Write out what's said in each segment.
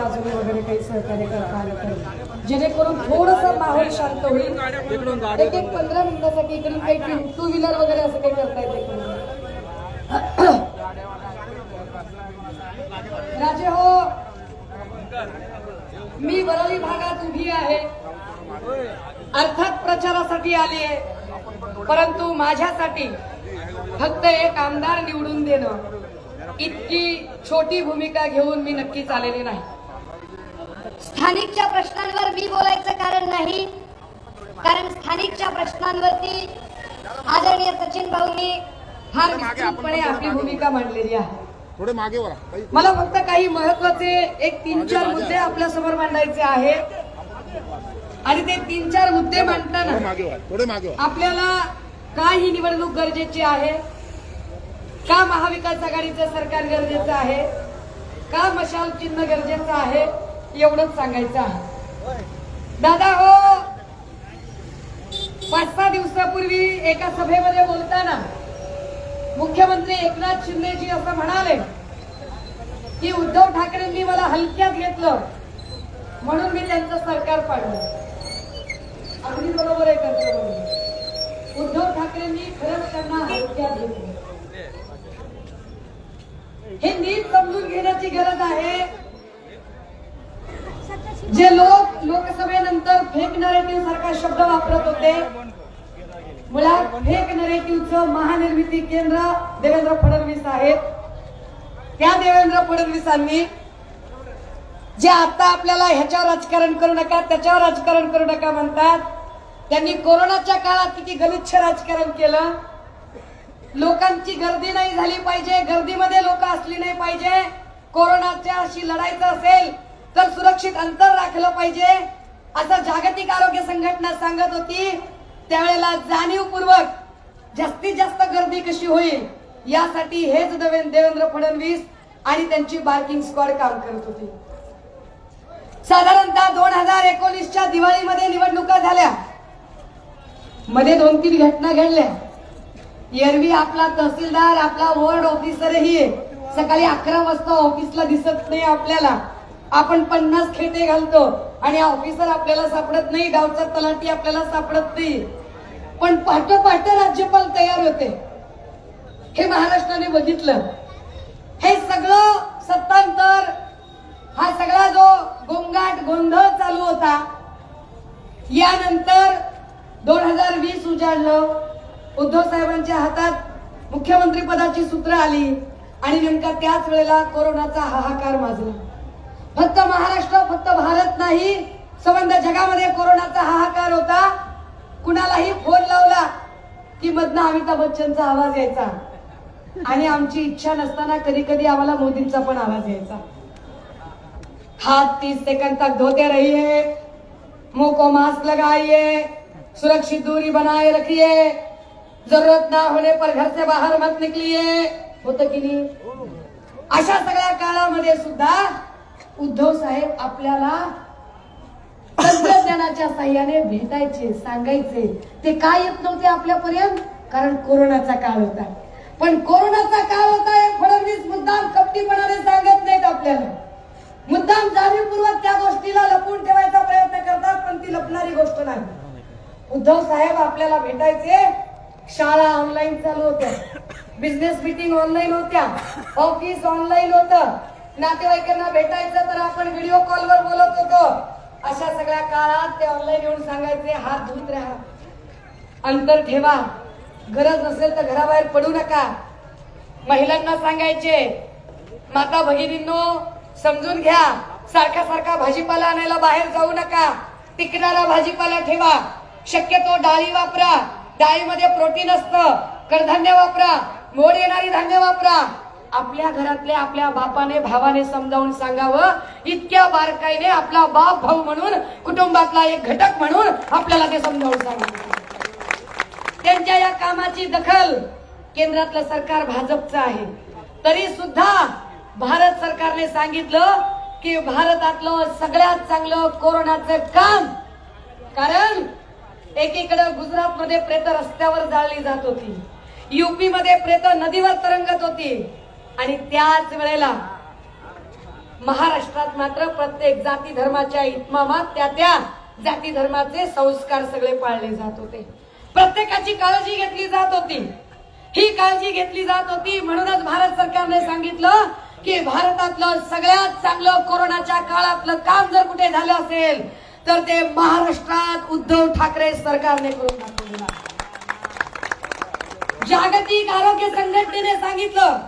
बाजूने वगैरे काही सहकार्य करता आलं तर. जेणेकरून थोडस माहोल शांत होईल. एक एक पंधरा मिनिटासाठी इकडून काही टू व्हीलर वगैरे असं काही करता येते राजे हो मी वरळी भागात उभी आहे. अर्थात प्रचारासाठी आली आहे. परंतु माझ्यासाठी फक्त एक आमदार निवडून देणं इतकी छोटी भूमिका घेऊन मी नक्कीच आलेली नाही. स्थानिकच्या प्रश्नांवर मी बोलायचं कारण नाही. कारण स्थानिकच्या प्रश्नांवरती आदरणीय सचिन भाऊंनी फार निश्चितपणे आपली भूमिका मांडलेली आहे. थोडे मागे वळा. मला फक्त काही महत्त्वाचे एक तीन चार मुद्दे आपल्यासमोर मांडायचे आहेत. आणि ते तीन चार मुद्दे मांडताना थोडे मागे आपल्याला का ही निवडणूक गरजेची आहे? का महाविकास आघाडीचं सरकार गरजेचं आहे? का मशाल चिन्ह गरजेचं आहे? एवढंच सांगायचं आहे. दादा हो पाच सहा दिवसापूर्वी एका सभेमध्ये बोलताना मुख्यमंत्री एकनाथ शिंदेजी असं म्हणाले की उद्धव ठाकरेंनी मला हलक्यात घेतलं म्हणून मी त्यांचं सरकार पाडलं. अगदी बरोबर आहे त्यांचं उद्धव ठाकरेंनी खरंच त्यांना हलक्यात घेतलं. हे नीट समजून घेण्याची गरज आहे. जे लोक लोकसभेनंतर फेक नरेटिव्ह सारखा शब्द वापरत होते मुळात फेक नरेटिव्हचं महानिर्मिती केंद्र देवेंद्र फडणवीस आहेत. त्या देवेंद्र फडणवीसांनी जे आता आपल्याला ह्याच्यावर राजकारण करू नका त्याच्यावर राजकारण करू नका म्हणतात त्यांनी कोरोनाच्या काळात किती गलिच्छ राजकारण केलं. लोकांची गर्दी नाही झाली पाहिजे गर्दीमध्ये लोक असली नाही पाहिजे. कोरोनाच्या अशी लढायचं असेल तर सुरक्षित अंतर राखलं पाहिजे. असं जागतिक आरोग्य संघटना सांगत होती. त्यावेळेला जाणीवपूर्वक जास्तीत जास्त गर्दी कशी होईल यासाठी हेच देवेंद्र फडणवीस आणि त्यांची बार्किंग स्क्वॉड काम करत होती. साधारणतः दोन हजार एकोणीसच्या दिवाळीमध्ये निवडणुका झाल्या. मध्ये दोन तीन घटना घडल्या. एरवी आपला तहसीलदार आपला वॉर्ड ऑफिसरही सकाळी अकरा वाजता ऑफिसला दिसत नाही आपल्याला. आपण पन्नास खेटे घालतो आणि ऑफिसर आपल्याला सापडत नाही गावचा तलाठी आपल्याला सापडत नाही. पण पहाटे पहाटे राज्यपाल तयार होते. हे महाराष्ट्राने बघितलं. हे सगळं सत्तांतर हा सगळा जो गोंगाट गोंधळ चालू होता यानंतर दोन हजार वीस उजाडलं. उद्धव साहेबांच्या हातात मुख्यमंत्री पदाची सूत्र आली आणि नेमका त्याच वेळेला कोरोनाचा हाहाकार माजला. फक्त महाराष्ट्र फक्त भारत नाही संबंध जगामध्ये कोरोनाचा हाहाकार होता. कुणालाही फोन लावला की मधनं अमिताभ बच्चनचा आवाज यायचा. आणि आमची इच्छा नसताना कधी कधी आम्हाला मोदींचा पण आवाज यायचा. हात तीस सेकंड तक धोते रहिए मुंह को मास्क लगाइए सुरक्षित दूरी बनाए रखिए जरूरत ना होने पर घर से बाहर मत निकलिए होतं की नाही? अशा सगळ्या काळामध्ये सुद्धा उद्धव साहेब आपल्याला तंत्रज्ञानाच्या साह्याने भेटायचे सांगायचे. ते काय येत नव्हते आपल्यापर्यंत? कारण कोरोनाचा काळ होता. पण कोरोनाचा काळ होता हे फडणवीस मुद्दाम कपटीपणाने सांगत नाहीत आपल्याला. मुद्दाम जाणीवपूर्वक त्या गोष्टीला लपवून ठेवायचा प्रयत्न करतात पण ती लपणारी गोष्ट नाही. उद्धव साहेब आपल्याला भेटायचे. शाळा ऑनलाईन चालू होत्या. बिझनेस मिटिंग ऑनलाईन होत्या. ऑफिस ऑनलाईन होतं. नातेवाईकांना भेटायचं तर आपण व्हिडिओ कॉलवर बोलत होतो. अशा सगळ्या काळात ते ऑनलाईन येऊन सांगायचे हात धुत राहा. अंतर ठेवा. गरज नसेल तर घराबाहेर पडू नका. महिलांना सांगायचे माता भगिनींनो समजून घ्या. सारखा सारखा भाजीपाला आणायला बाहेर जाऊ नका. टिकणारा भाजीपाला ठेवा. शक्यतो डाळी वापरा. डाळीमध्ये प्रोटीन असतं. कडधान्य वापरा. मोड येणारी धान्य वापरा. आपल्या घरातल्या आपल्या बापाने भावाने समजावून सांगावं इतक्या बारकाईने आपला बाप भाऊ म्हणून कुटुंबातला एक घटक म्हणून आपल्याला ते समजावून सांगावं. त्यांच्या या कामाची दखल केंद्रातलं सरकार भाजपचं आहे. तरी सुद्धा भारत सरकारने सांगितलं की भारतातलं सगळ्यात चांगलं कोरोनाचं काम कारण एकीकडे गुजरात मध्ये प्रेत रस्त्यावर जाळली जात होती. युपी मध्ये प्रेत नदीवर तरंगत होती. आणि त्याच वेळेला महाराष्ट्रात मात्र प्रत्येक जाती धर्माच्या इतमामात त्या त्या जाती धर्माचे संस्कार सगळे पाळले जात होते. प्रत्येकाची काळजी घेतली जात होती. ही काळजी घेतली जात होती. म्हणूनच भारत सरकारने सांगितलं की भारतातलं सगळ्यात चांगलं कोरोनाच्या काळातलं काम जर कुठे झालं असेल तर ते महाराष्ट्रात उद्धव ठाकरे सरकारने करून दाखवलं जागतिक आरोग्य संघटनेने सांगितलं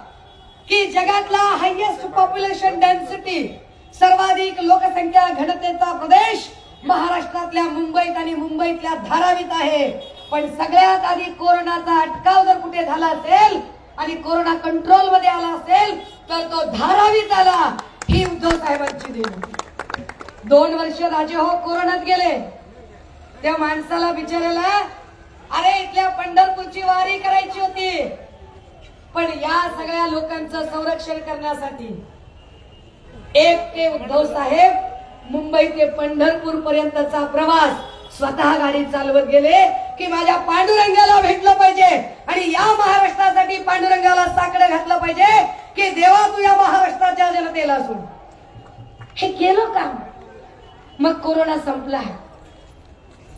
की जगातला हायेस्ट पॉप्युलेशन डेन्सिटी सर्वाधिक लोकसंख्या घनतेचा प्रदेश महाराष्ट्रातल्या मुंबईत आणि मुंबईतल्या धारावीत आहे. पण सगळ्यात आधी कोरोनाचा अटकाव जर कुठे झाला असेल आणि कोरोना कंट्रोलमध्ये आला असेल तर तो धारावीत आला ही उद्धव साहेबांची देण दोन वर्ष राजे हो कोरोनात गेले. त्या माणसाला बिचारायला अरे इथल्या पंढरपूरची वारी करायची होती. पण या सगळ्या लोकांचं संरक्षण करण्यासाठी एक ते उद्धव साहेब मुंबई ते पंढरपूर पर्यंतचा प्रवास स्वतः गाडी चालवत गेले की माझ्या पांडुरंगाला भेटलं पाहिजे आणि या महाराष्ट्रासाठी पांडुरंगाला साकडं घातलं पाहिजे की देवा तू या महाराष्ट्राच्या जनतेला असून हे केलं का? मग कोरोना संपला.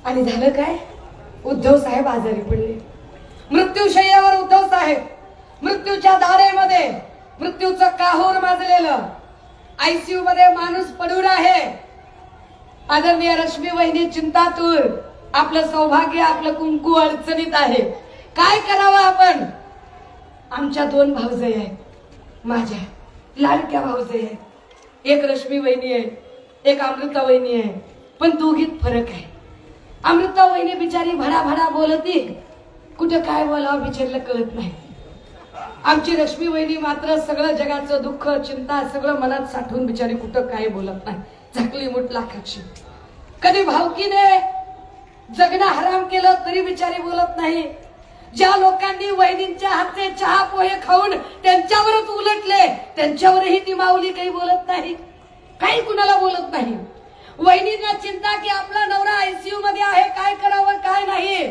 आणि झालं काय? उद्धव साहेब आजारी पडले. मृत्यूशय्यावर उद्धव साहेब मृत्यूच्या दारेमध्ये मृत्यूचं काहूर माजलेलं. आयसीयू मध्ये माणूस पडून आहे. आदरणीय रश्मी वहिनी चिंतातूर आपलं सौभाग्य आपलं कुंकू अडचणीत आहे. काय करावं आपण? आमच्या दोन भाऊजई आहेत. माझ्या लाडक्या भाऊजई आहेत. एक रश्मी वहिनी आहे एक अमृता वहिनी आहे. पण दोघीत फरक आहे. अमृता वहिनी बिचारी भडाभडा बोलती. कुठं काय बोलावं बिचारीला कळत नाही. आमची रश्मी वहिनी मात्र सगळं जगाचं दुःख चिंता सगळं मनात साठवून बिचारी कुठं काय बोलत नाही. झाकली मुठ लाखाची. कधी भावकीने जगणं हराम केलं तरी बिचारी बोलत नाही. ज्या लोकांनी वहिनींच्या हातचे चहा पोहे खाऊन त्यांच्यावरच उलटले त्यांच्यावरही ती माऊली काही बोलत नाही. काही कुणाला बोलत नाही. वहिनींना चिंता की आपला नवरा आयसीयू मध्ये आहे काय करावं काय नाही.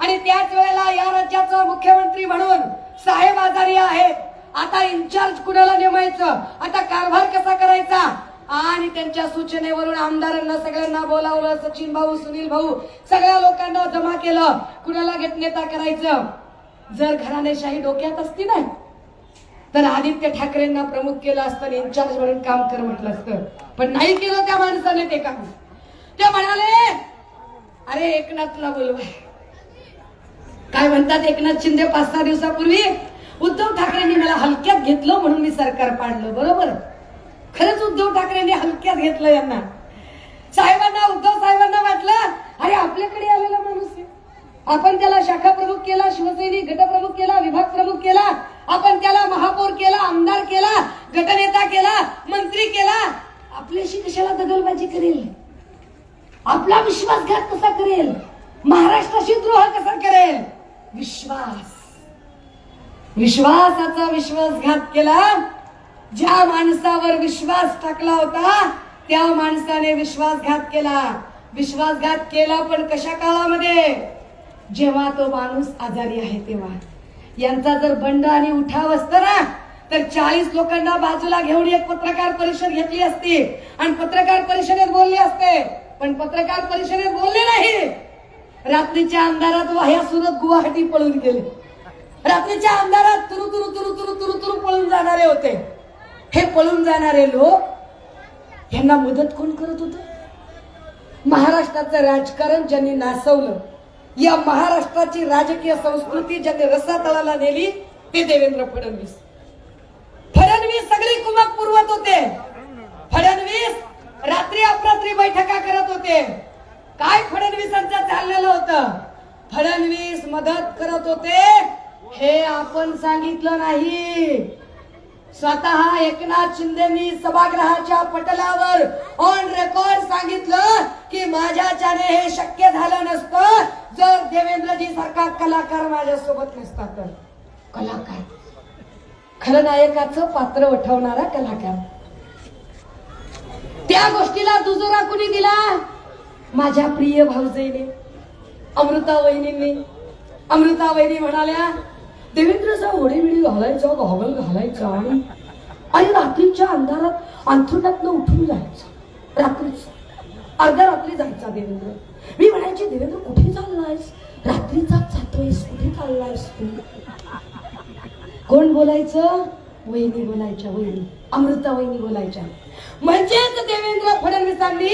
आणि त्याच वेळेला या राज्याचा मुख्यमंत्री म्हणून साहेब आजारी आहेत. आता इन्चार्ज कुणाला नेमायचं? आता कारभार कसा करायचा? आणि त्यांच्या सूचनेवरून आमदारांना सगळ्यांना बोलावलं सचिन भाऊ सुनील भाऊ सगळ्या लोकांना जमा केलं. कुणाला गटनेता करायचं? जर घराणेशाही डोक्यात असती ना तर आदित्य ठाकरेंना प्रमुख केलं असतं आणि इन्चार्ज म्हणून काम कर म्हटलं असतं. पण नाही केलं त्या माणसाने ते काम. ते म्हणाले अरे एकनाथला बोलवाय. काय म्हणतात एकनाथ शिंदे पाच सहा दिवसापूर्वी? उद्धव ठाकरेंनी मला हलक्यात घेतलं म्हणून मी सरकार पाडलं बरोबर? खरंच उद्धव ठाकरेंनी हलक्यात घेतलं यांना. साहेबांना उद्धव साहेबांना वाटलं अरे आपल्याकडे आलेला माणूस आहे. आपण त्याला शाखा प्रमुख केला शिवसैनिक गटप्रमुख केला विभाग प्रमुख केला आपण त्याला महापौर केला आमदार केला गटनेता केला मंत्री केला. आपल्याशी कशाला दगलबाजी करेल? आपला विश्वासघात कसा करेल? महाराष्ट्राशी द्रोह कसा करेल? विश्वास. विश्वासाचा विश्वासघात केला. ज्या माणसावर विश्वास टाकला होता त्या माणसाने विश्वासघात केला. विश्वासघात केला पण कशा काळामध्ये? जेव्हा तो माणूस आजारी आहे तेव्हा. यांचा जर बंड आणि उठाव असत ना तर चाळीस लोकांना बाजूला घेऊन एक पत्रकार परिषद घेतली असती. आणि पत्रकार परिषदेत बोलले असते. पण पत्रकार परिषदेत बोलले नाही. रात्रीच्या अंधारात वाह्या सुरत गुवाहाटी पळून गेले. रात्रीच्या अंधारात तुरु तुरु तुरु तुरु तुरु तुरु पळून जाणारे होते. हे पळून जाणारे लोक यांना मदत कोण करत होत? महाराष्ट्राचं राजकारण ज्यांनी नासवलं या महाराष्ट्राची राजकीय संस्कृती ज्यांनी रसातळाला नेली ते देवेंद्र फडणवीस. फडणवीस सगळी कुमक पुरवत होते. फडणवीस रात्री अपरात्री बैठका करत होते काय फडणवीसांचं चाललेलं होतं फडणवीस मदत करत होते. हे आपण सांगितलं नाही. स्वतः एकनाथ शिंदेनी सभागृहाच्या पटलावर ऑन रेकॉर्ड सांगितलं की माझ्याच्याने हे शक्य झालं नसतं. जर देवेंद्रजी सारखा कलाकार माझ्यासोबत नसता तर. कलाकार. खलनायकाचं पात्र उठवणारा कलाकार. त्या गोष्टीला दुजोरा कुणी दिला? माझ्या प्रिय भाऊजेने अमृता वहिनींनी. अमृता वहिनी म्हणाल्या देवेंद्रचा ओढीबिडी घालायचा गॉगल घालायचा आणि आणि रात्रीच्या अंधारात अंथरुणातनं उठून जायचं. रात्रीच. अर्ध्या रात्री जायचा देवेंद्र. मी म्हणायची देवेंद्र कुठे चाललायस? रात्रीचाच जातोयस. कुठे चाललायस तू? कोण बोलायचं? वहिनी बोलायच्या वहिनी. अमृता वहिनी बोलायच्या. म्हणजेच देवेंद्र फडणवीसांनी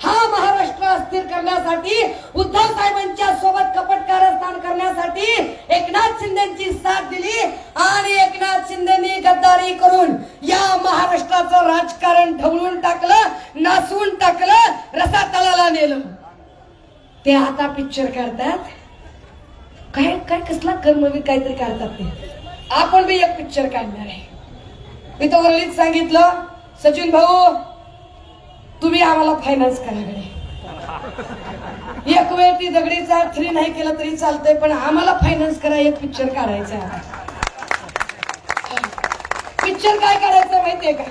हा महाराष्ट्र अस्थिर करण्यासाठी उद्धव साहेबांच्या सोबत कपट कारस्थान करण्यासाठी एकनाथ शिंदेची साथ दिली आणि एकनाथ शिंदेनी गद्दारी करून या महाराष्ट्राचं राजकारण ढवळून टाकलं नासून टाकलं रसातळाला नेलं. ते आता पिक्चर काढतात. काय काय कसला कर्मवीर काहीतरी काढतात ते. आपण बी एक पिक्चर काढणार आहे. मी तो वरलीच सांगितलं सचिन भाऊ तुम्ही आम्हाला फायनान्स करायकडे एक वेळ ती दगडीचा थ्री नाही केलं तरी चालतंय पण आम्हाला फायनान्स करा एक पिक्चर काढायचा पिक्चर काय काढायचं माहितीये का?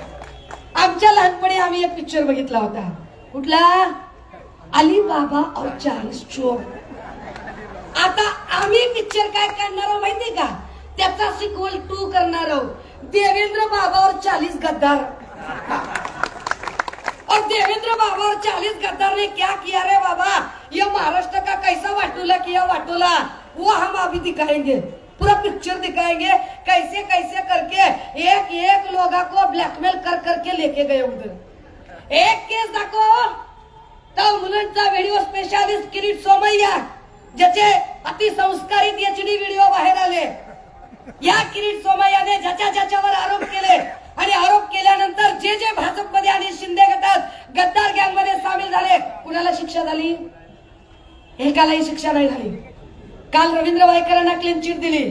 आमच्या लहानपणी आम्ही एक पिक्चर बघितला होता. कुठला? अलीबाबा और चार्ल्स चोर आता आम्ही पिक्चर काय काढणार आहोत माहितीये का? त्याचा सिक्वल टू करणार आहोत देवेंद्र बाबा और चालीस गद्दार. और देवेंद्र बाबा और चालीस गद्दार ने क्या किया रे बाबा? ये महाराष्ट्र का कैसा वाटूला किया वाटूला? वो हम अभी दिखाएंगे. पूरा पिक्चर दिखाएंगे. कैसे कैसे करके एक एक लोगा को ब्लैकमेल कर करके लेके गए उधर. एक केस दाखव. तर मुलांचा व्हिडिओ स्पेशालिस्ट किरीट सोमय्या ज्याचे अतिसंस्कारित एचडी व्हिडिओ बाहेर आले. या किरीट सोमय्याने ज्याच्या ज्याच्यावर आरोप केले आणि आरोप केल्यानंतर जे जे भाजपमध्ये आणि शिंदे गटात गद्दार गँगमध्ये सामील झाले कुणाला शिक्षा झाली? एकालाही शिक्षा नाही झाली. काल रवींद्र वायकरांना क्लीन चिट दिली.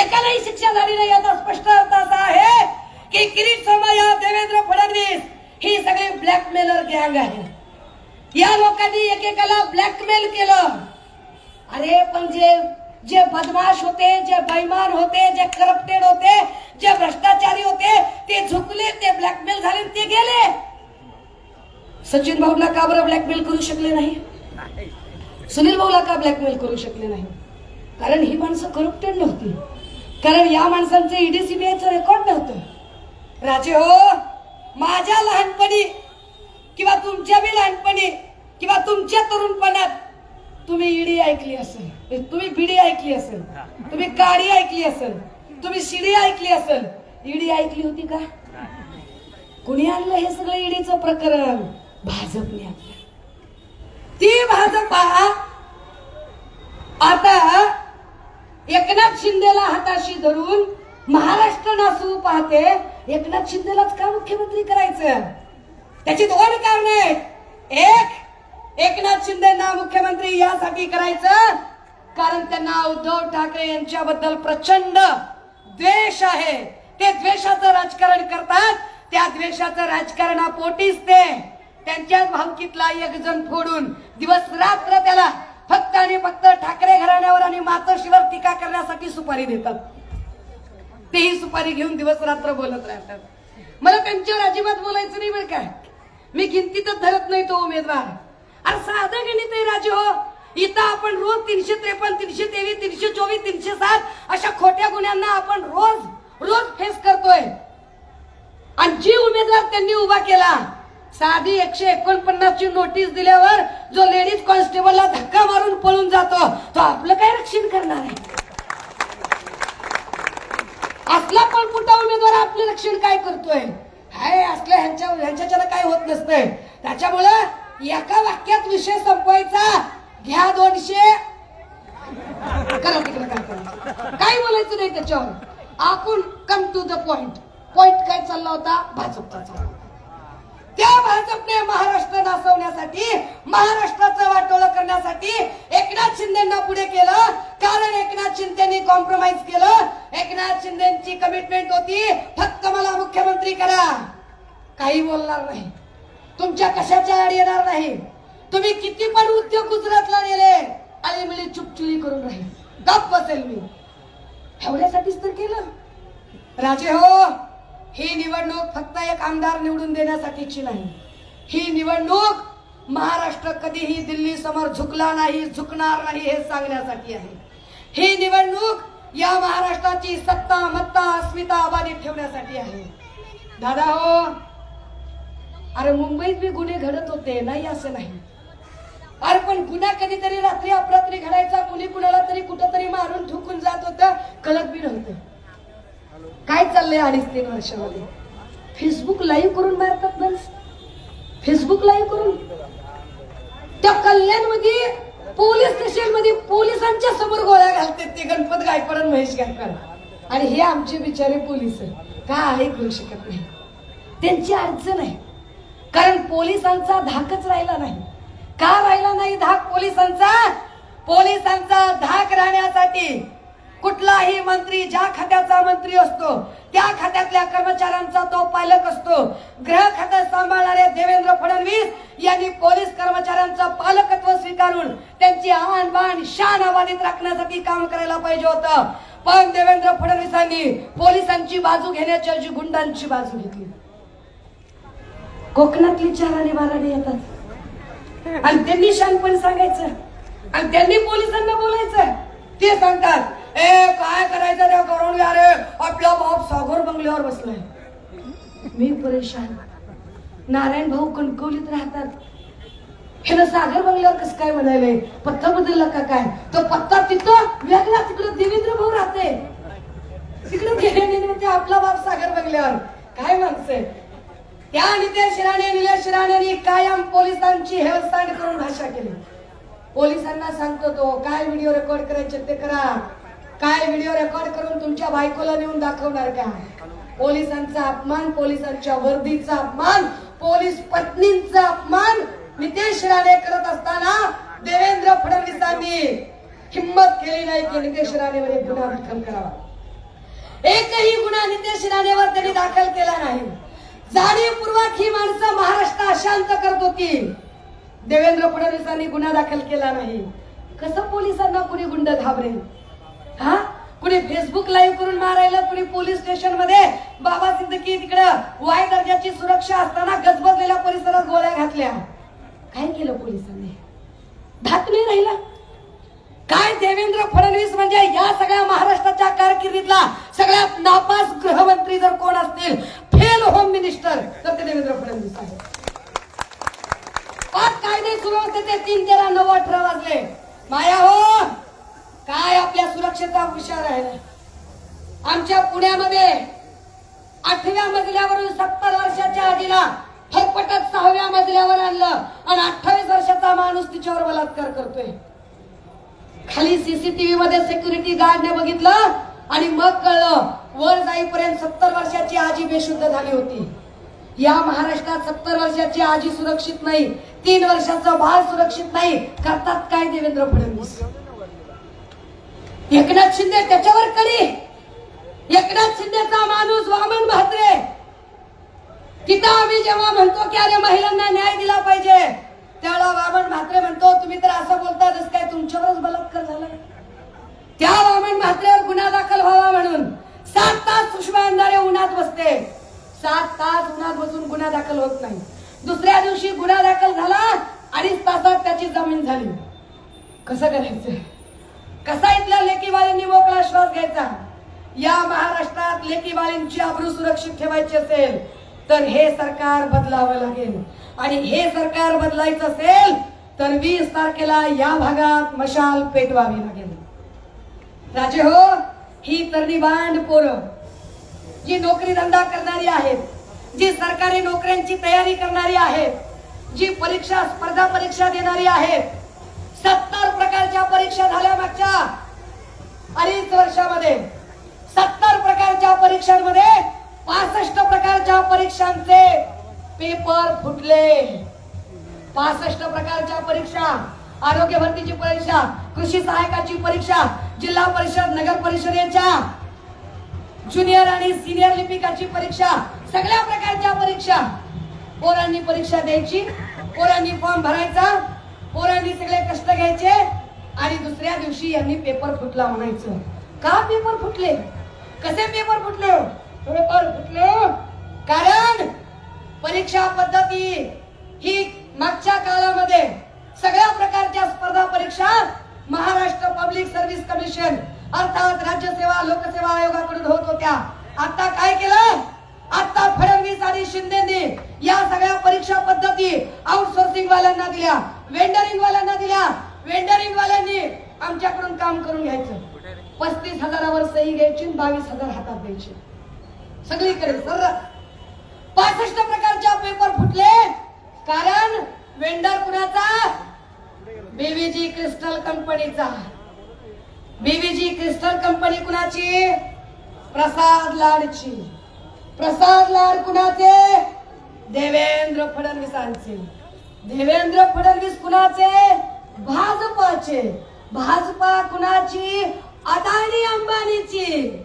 एकालाही शिक्षा झाली नाही. याचा स्पष्ट अर्थ असा आहे की किरीट सोमय्या देवेंद्र फडणवीस ही सगळी ब्लॅकमेलर गँग आहे. या लोकांनी एकेकाला ब्लॅकमेल केलं. अरे पण जे जे बदमाश होते जे बैमान होते जे करप्टेड होते जे भ्रष्टाचारी होते ते झुकले ते ब्लॅकमेल झाले ते गेले. सचिन भाऊला का बरं ब्लॅकमेल करू शकले नाही? सुनील भाऊला का ब्लॅकमेल करू शकले नाही? कारण ही माणसं करप्टेड नव्हती. कारण या माणसांचं ईडी सीबीआयचं रेकॉर्ड नव्हतं. राजे हो माझ्या लहानपणी किंवा तुमच्या बी लहानपणी किंवा तुमच्या तरुणपणात तुम्ही ईडी ऐकली असेल तुम्ही बिडी ऐकली असेल तुम्ही गाडी ऐकली असेल तुम्ही शिडी ऐकली असेल ईडी ऐकली होती का? कुणी आणलं हे सगळं ईडीचं प्रकरण? भाजपने आणलं. ती भाजप आता एकनाथ शिंदेला हाताशी धरून महाराष्ट्र नासू पाहते एकनाथ शिंदेलाच का मुख्यमंत्री करायचं? त्याची दोन कारण आहेत. एक एकनाथ शिंदेना मुख्यमंत्री यासाठी करायचं? कारण त्यांना उद्धव ठाकरे यांच्याबद्दल प्रचंड द्वेष आहे. ते द्वेषाचं राजकारण करतात. त्या द्वेषाचं राजकारणापोटीच ते त्यांच्याच भावकीतला एक जण फोडून दिवस रात्र त्याला फक्त आणि फक्त ठाकरे घराण्यावर आणि मातोश्रीवर टीका करण्यासाठी सुपारी देतात. तेही सुपारी घेऊन दिवस रात्र बोलत राहतात. मला त्यांच्यावर अजिबात बोलायचं नाही बरं काय मी गिनतीतच धरत नाही तो उमेदवार. अरे साधं गणित आहे राजे. हो इथं आपण रोज तीनशे त्रेपन्न तीनशे तेवीस तीनशे चोवीस तीनशे सात अशा खोट्या गुन्ह्यांना आपण रोज रोज फेस करतोय. आणि जी उमेदवार त्यांनी उभा केला साधी एकशे एकोणपन्नास ची नोटीस दिल्यावर जो लेडीज कॉन्स्टेबलला धक्का मारून पळून जातो तो आपलं काय रक्षण करणार आहे? असला पण कुठला उमेदवार आपलं रक्षण काय करतोय? हाय असल्या ह्यांच्या ह्यांच्याच्याला काय होत नसतंय. त्याच्यामुळं एका वाक्यात विषय संपवायचा. घ्या दोनशे. करा तिकडे काय करा काही बोलायचं नाही त्याच्यावर. आपण come to the point point काय चालला होता? भाजपचा चालला त्या भाजपने महाराष्ट्र नासवण्यासाठी महाराष्ट्राचं वाटोळं करण्यासाठी एकनाथ शिंदेना पुढे केलं. कारण एकनाथ शिंदेनी कॉम्प्रोमाइज केलं. एकनाथ शिंदेची कमिटमेंट होती. फक्त मला मुख्यमंत्री करा. काही बोलणार नाही. तुमच्या कशाच्या आड येणार नाही? तुम्ही किती पण उद्योग गुजरातला नेले आणि मिळी चुपचुली करून राहील. गप बसेल मी. एवढ्यासाठीच तर केलं. राजे हो ही निवडणूक फक्त एक आमदार निवडून देण्यासाठीची नाही. ही निवडणूक महाराष्ट्र कधीही दिल्ली समोर झुकला नाही झुकणार नाही हे सांगण्यासाठी आहे. ही निवडणूक या महाराष्ट्राची सत्ता मत्ता अस्मिता अबाधित ठेवण्यासाठी आहे. दादा हो अरे मुंबईत बी गुन्हे घडत होते नाही असं नाही. अरे पण गुन्हा कधीतरी रात्री अपरात्री घडायचा कुणी कुणाला तरी कुठंतरी मारून ठुकून जात होतं कळत बी नव्हतं. काय चाललंय अडीच तीन वर्षामध्ये? फेसबुक लाईव्ह करून मारतात बस फेसबुक लाईव्ह करून? त्या कल्याणमध्ये पोलीस स्टेशनमध्ये पोलिसांच्या समोर गोळ्या घालतात ते गणपत गायकवाड महेश गायकवाड. आणि हे आमचे बिचारे पोलीस का करू शकत नाही. त्यांची अडचण आहे. कारण पोलिसांचा धाकच राहिला नाही. का राहिला नाही धाक पोलिसांचा? पोलिसांचा धाक राहण्यासाठी कुठलाही मंत्री ज्या खात्याचा मंत्री असतो त्या खात्यातल्या कर्मचाऱ्यांचा तो पालक असतो. ग्रह खातं सांभाळणारे देवेंद्र फडणवीस यांनी पोलीस कर्मचाऱ्यांचं पालकत्व स्वीकारून त्यांची आण बाण शान अबाधित राखण्यासाठी काम करायला पाहिजे होतं. पण देवेंद्र फडणवीसांनी पोलिसांची बाजू घेण्याच्या ऐवजी गुंडांची बाजू घेतली. कोकणातली चाराने बाराने येतात. आणि त्यांनी शानपण सांगायचं. आणि त्यांनी पोलिसांना बोलायचं. ते सांगतात ए काय करायचं त्या करून अरे? आपला बाप सागोर बंगल्यावर बसलाय. मी परेशान नारायण भाऊ कणकवलीत राहतात. हे सागर बंगल्यावर कसं काय म्हणायलंय पत्ता बदलला का काय? तो पत्ता तिथं वेगळा तिकडे देवेंद्र भाऊ राहते. तिकडे गेले आपला बाप सागर बंगल्यावर. काय माणसं त्या नितेश राणे निलेश राणेंनी कायम पोलिसांची हेळसांड करून भाषा केली. पोलिसांना सांगतो तो काय व्हिडिओ रेकॉर्ड करायचे ते करा. काय व्हिडिओ रेकॉर्ड करून तुमच्या बायकोला नेऊन दाखवणार का? पोलिसांचा अपमान पोलिसांच्या वर्दीचा अपमान पोलीस पत्नींचा अपमान नितेश राणे करत असताना देवेंद्र फडणवीसांनी हिंमत केली नाही की नितेश राणेवर एक गुन्हा दाखल करावा. एकही गुन्हा नितेश राणेवर त्यांनी दाखल केला नाही. जाणीवपूर्वक ही माणसं महाराष्ट्र अशांत करत होती. देवेंद्र फडणवीसांनी गुन्हा दाखल केला नाही. कसं पोलिसांना कुणी गुंड घाबरेल? हा? कुणी फेसबुक लाईव्ह करून मारायला? कुणी पोलीस स्टेशनमध्ये? बाबा सिद्दकी तिकडं वाय दर्जाची सुरक्षा असताना गजबजलेल्या परिसरात गोळ्या घातल्या. काय केलं पोलिसांनी? धात नाही राहिला? काय देवेंद्र फडणवीस म्हणजे या सगळ्या महाराष्ट्राच्या कारकिर्दीतला सगळ्यात नापास गृहमंत्री जर कोण असतील फेल होम मिनिस्टर तर ते देवेंद्र फडणवीस आहे पाच कायदे ते तीन तेरा नऊ अठरा वाजले. माया हो काय आपल्या सुरक्षेचा विचार आहे आमच्या पुण्यामध्ये आठव्या मजल्यावरून सत्तर वर्षाच्या आधीला फटपटत सहाव्या मजल्यावर आणलं आणि अठ्ठावीस वर्षाचा माणूस तिच्यावर बलात्कार करतोय. खाली सीसीटीव्ही मध्ये सिक्युरिटी गार्डने बघितलं आणि मग कळलं वर जाईपर्यंत सत्तर वर्षाची आजी बेशुद्ध झाली होती. या महाराष्ट्रात सत्तर वर्षाची आजी सुरक्षित नाही तीन वर्षाचं बाळ सुरक्षित नाही करतात काय देवेंद्र फडणवीस? एकनाथ शिंदे त्याच्यावर कडी. एकनाथ शिंदेचा माणूस वामन म्हात्रे तिथं आम्ही जेव्हा म्हणतो की अरे महिलांना न्याय दिला पाहिजे त्याला वामन म्हात्रे म्हणतो तुम्ही तर असं बोलता जस काय तुमच्यावरच बलात्कार झाला. त्या वामन म्हात्रेवर गुन्हा दाखल व्हावा म्हणून सात तास सुषमा अंधारे उन्हात बसते. सात तास उन्हात बसून गुन्हा दाखल होत नाही. दुसऱ्या दिवशी गुन्हा दाखल झाला अडीच तासात त्याची जमीन झाली. कसं करायचं? कसा इथल्या लेकीवालींनी मोकळा श्वास घ्यायचा? या महाराष्ट्रात लेकीवालींची आबरू सुरक्षित ठेवायची असेल तर हे सरकार बदलावं लागेल. आणि हे सरकार बदलायचं असेल तर वीस तारखेला या भागात मशाल पेटवावी लागेल. राजे हो ही तरणी बांड पोरं जी नोकरी धंदा करणारी आहेत जी सरकारी नोकऱ्यांची तयारी करणारी आहेत जी परीक्षा स्पर्धा परीक्षा देणारी आहेत सत्तर प्रकारच्या परीक्षा झाल्या मागच्या अडीच वर्षामध्ये. सत्तर प्रकारच्या परीक्षांमध्ये पासष्ट प्रकारच्या परीक्षांचे पेपर फुटले. पासष्ट प्रकारच्या परीक्षा आरोग्य भरतीची परीक्षा कृषी सहायकाची परीक्षा जिल्हा परिषद नगर परिषदेच्या ज्युनियर आणि सिनियर लिपिकाची परीक्षा सगळ्या प्रकारच्या परीक्षा. पोरांनी परीक्षा द्यायची पोरांनी फॉर्म भरायचा पोरांनी सगळे कष्ट घ्यायचे आणि दुसऱ्या दिवशी यांनी पेपर फुटला म्हणायचं. का पेपर फुटले? कसे पेपर फुटले? पेपर फुटले. कारण परीक्षा पद्धती ही मागच्या काळामध्ये सगळ्या प्रकारच्या स्पर्धा परीक्षा महाराष्ट्र पब्लिक सर्व्हिस कमिशन अर्थात राज्य सेवा लोकसेवा आयोगाकडून होत होत्या. आता काय केलं? आता फडणवीस आणि शिंदेनी या सगळ्या परीक्षा पद्धती आउटसोर्सिंग वाल्यांना दिल्या वेंडरिंग वाल्यांना दिल्या. वेंडरिंग वाल्यांनी आमच्याकडून काम करून घ्यायचं. पस्तीस हजारावर सही घ्यायची बावीस हजार हातात द्यायचे. सगळीकडे सर्व पासष्ट प्रकारच्या पेपर फुटले कारण वेंडर कुणाचा बीव्हीजी क्रिस्टल कंपनीचा. बीव्हीजी क्रिस्टल कंपनी कुणाची? प्रसाद लाडची. प्रसाद लाड कुणाचे? देवेंद्र फडणवीसांचे. देवेंद्र फडणवीस कुणाचे? भाजपाचे. भाजपा कुणाची? अदानी अंबानीची.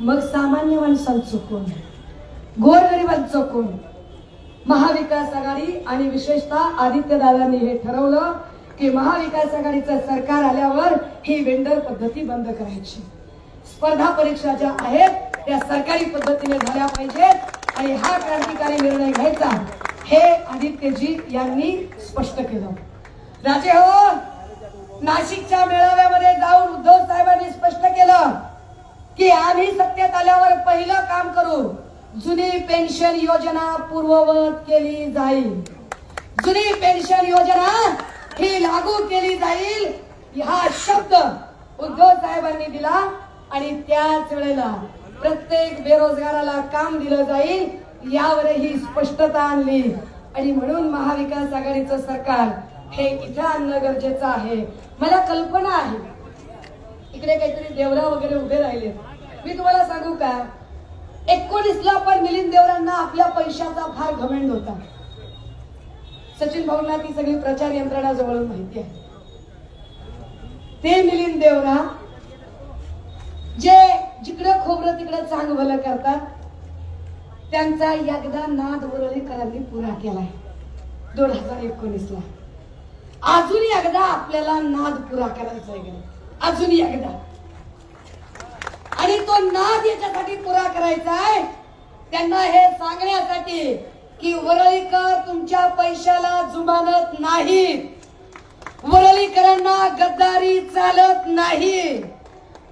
मग सामान्य माणसांचं कोण गोरगरिबांचं कोण महाविकास आघाडी आणि विशेषतः आदित्यदादांनी हे ठरवलं की महाविकास आघाडीचं सरकार आल्यावर ही वेंडर पद्धती बंद करायची. स्पर्धा परीक्षा ज्या आहेत त्या सरकारी पद्धतीने झाल्या पाहिजेत आणि हा क्रांतिकारी निर्णय घ्यायचा हे आदित्यजी यांनी स्पष्ट केलं. राजे हो नाशिकच्या मेळाव्यामध्ये जाऊन उद्धव साहेबांनी स्पष्ट केलं की आम्ही सत्तेत आल्यावर पहिलं काम करू. जुनी पेन्शन योजना पूर्ववत केली जाईल. जुनी पेन्शन योजना ही लागू केली जाईल हा शब्द उद्धव साहेबांनी दिला आणि त्याच वेळेला प्रत्येक बेरोजगाराला काम दिलं जाईल यावर ही स्पष्टता आणली. आणि म्हणून महाविकास आघाडीचं सरकार हे इथं आणणं गरजेचं आहे. मला कल्पना आहे. इकडे काहीतरी देवरा वगैरे उभे राहिले मी तुम्हाला सांगू का? एकोणीसला पण मिलिंद देवरांना आपल्या पैशाचा फार घमेंड होता. सचिन भाऊंना ती सगळी प्रचार यंत्रणा जवळून माहिती आहे. ते मिलिंद देवरा जे जिकडं खोबरं तिकडं चांग भलं करतात त्यांचा एकदा नाद वरळीकरांनी पुरा केलाय. दोन हजार एकोणीस ला अजून एकदा आपल्याला नाद पुरा करायचा आहे अजून एकदा. आणि तो नाद याच्यासाठी पुरा करायचा आहे. त्यांना हे सांगण्यासाठी की वरळीकर तुमच्या पैशाला जुमानत नाही वरळीकरांना गद्दारी चालत नाही.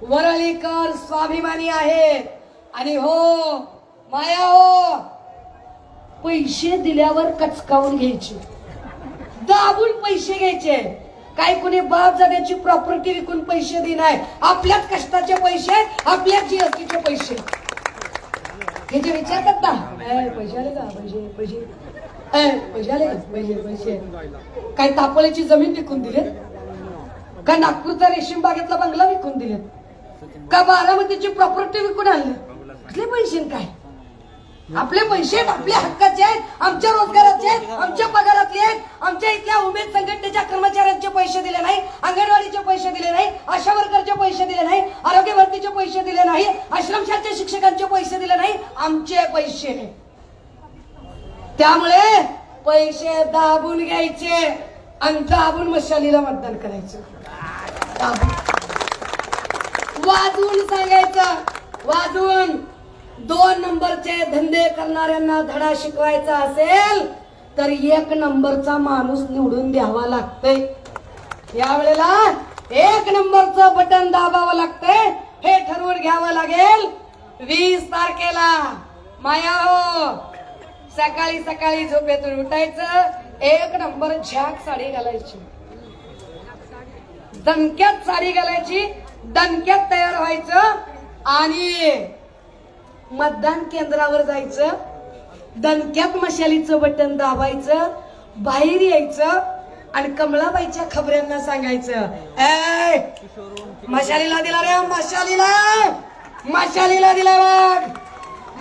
वरळीकर स्वाभिमानी आहेत. आणि हो माया हो पैसे दिल्यावर कचकावून घ्यायचे. दाबून पैसे घ्यायचे. काही कुणी बाप जाण्याची प्रॉपर्टी विकून पैसे देणार. आपल्याच कष्टाचे पैसे आपल्याच जीएसटीचे पैसे. हे जे विचारतात ना "ए, पैसे आले का? पैसे पैसे. ए, पैसे आले का? पैसे पैसे. काय तापळीची जमीन विकून दिलेत? का नागपूरचा रेशीम बागेतला बंगला विकून दिलेत? का बारामतीची प्रॉपर्टी विकून आणली कसले पैसे काय? आपले पैसे आहेत, आपल्या हक्काचे आहेत आमच्या रोजगाराचे आहेत आमच्या पगारातले आहेत. आमच्या इथल्या उमेद संघटनेच्या कर्मचाऱ्यांचे पैसे दिले नाही अंगणवाडीचे पैसे दिले नाही आशा वर्करचे पैसे दिले नाही आरोग्य भरतीचे पैसे दिले नाही आश्रमशाच्या शिक्षकांचे पैसे दिले नाही आमचे पैसे त्यामुळे पैसे दाबून घ्यायचे आणि दाबून मशालीला मतदान करायचं. वाजवून सांगायचं. वाजवून. दोन नंबरचे धंदे करणाऱ्यांना धडा शिकवायचा असेल तर एक नंबरचा माणूस निवडून द्यावा लागतंय. यावेळेला एक नंबरचं बटन दाबावं लागतंय. हे ठरवून घ्यावं लागेल. वीस तारखेला माया हो सकाळी सकाळी झोपेतून उठायचं. एक नंबर झ्याक साडी घालायची. दणक्यात साडी घालायची. दणक्यात तयार व्हायचं. आणि मतदान केंद्रावर जायचं दणक्यात मशालीचं बटन दाबायचं बाहेर यायचं आणि कमळाबाईच्या खबऱ्यांना सांगायचं. ए मशालीला दिला रे मशालीला मशालीला दिला बघ.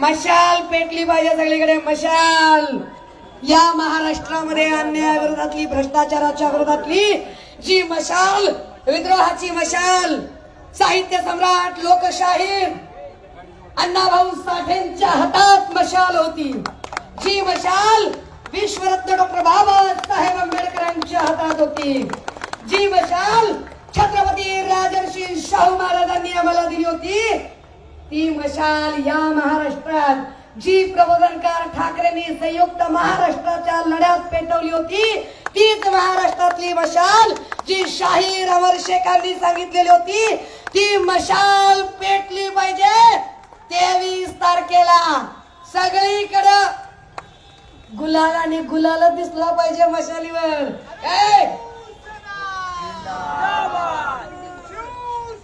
मशाल पेटली पाहिजे सगळीकडे मशाल. या महाराष्ट्रामध्ये अन्यायाविरोधातली भ्रष्टाचाराच्या विरोधातली जी मशाल विद्रोहाची मशाल साहित्य सम्राट लोकशाही अण्णाभाऊ साठेंच्या हातात मशाल होती. जी मशाल विश्वरत्न डॉक्टर बाबासाहेब आंबेडकरांच्या हातात होती. जी मशाल छत्रपती राजर्षी शाहू महाराजांनी आम्हाला दिली होती ती मशाल या महाराष्ट्रात जी प्रबोधनकार ठाकरेंनी संयुक्त महाराष्ट्राच्या लढ्यात पेटवली होती तीच महाराष्ट्रातली मशाल जी शाहीर अमर शेखांनी सांगितलेली होती ती मशाल पेटली पाहिजे. तेवीस तारखेला सगळीकडं गुलाल आणि गुलाल दिसला पाहिजे मशालीवर.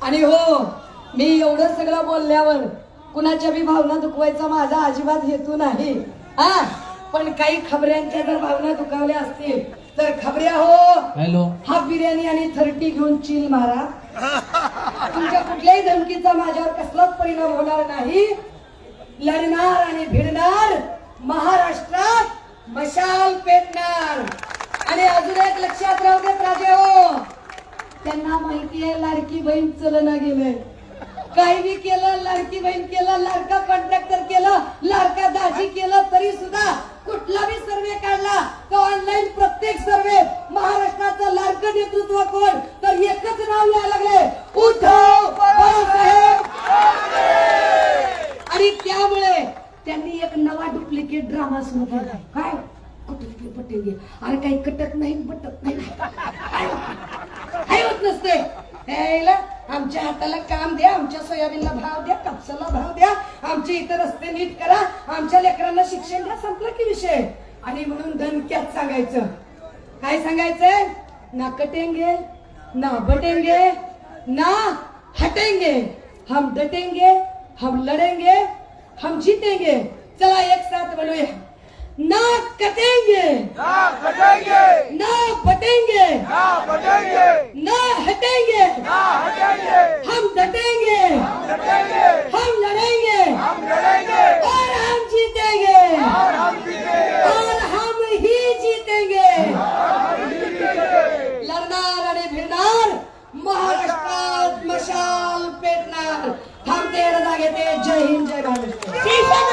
आणि हो मी एवढं सगळं बोलल्यावर कुणाच्या बी भावना दुखवायचा माझा अजिबात हेतू नाही. हा? पण काही खबऱ्यांच्या जर भावना दुखावल्या असतील तर खबऱ्या हो. हॅलो. हा बिर्याणी आणि थर्टी घेऊन चिल मारा. तुमच्या कुठल्याही धमकीचा माझ्यावर कसलाच परिणाम होणार नाही. लढणार आणि भिडणार महाराष्ट्रात मशाल पेटणार. आणि अजून एक लक्षात राहू देत राजे हो. त्यांना माहिती आहे लाडकी बहीण चलना गेलंय. काही बी केलं लाडकी बहीण केलं लाडका कॉन्ट्रॅक्टर केलं लाडका दाजी केलं तरी सुद्धा कुठला बी सर्वे काढला तर ऑनलाईन प्रत्येक सर्वे महाराष्ट्राचं लाडकं नेतृत्व कोण? तर एकच नाव यायला लागले उद्धव बाळासाहेब आणि त्यामुळे त्यांनी एक नवा डुप्लिकेट ड्रामा सुरू केला काय? कुठे पटेल अरे काही कटत नाही पटत नाही. काय होत- नसते? आमच्या हाताला काम द्या आमच्या सोयाबीनला भाव द्या कापसाला भाव द्या आमचे इतर रस्ते नीट करा आमच्या लेकरांना शिक्षण द्या संपला की विषय. आणि म्हणून धनक्यात सांगायचं. काय सांगायचंय? ना कटेंगे ना बटेंगे ना हटेंगे. हम डटेंगे हम लड़ेंगे हम जीतेंगे. चला एक साथ बोलूया ना कटेंगे। ना कटेंगे। ना पटेंगे ना पटेंगे ना हटेंगे। ना हटेंगे। हम डटेंगे। हम डटेंगे। हम लड़ेंगे। हम लड़ेंगे। और हम जीतेंगे। और हम जीतेंगे। और हम ही जीतेंगे। लड़ना लड़े भिडणार महाराष्ट्रात मशाल पेटणार। थांबते रजा घेते जय हिंद जय महाराष्ट्र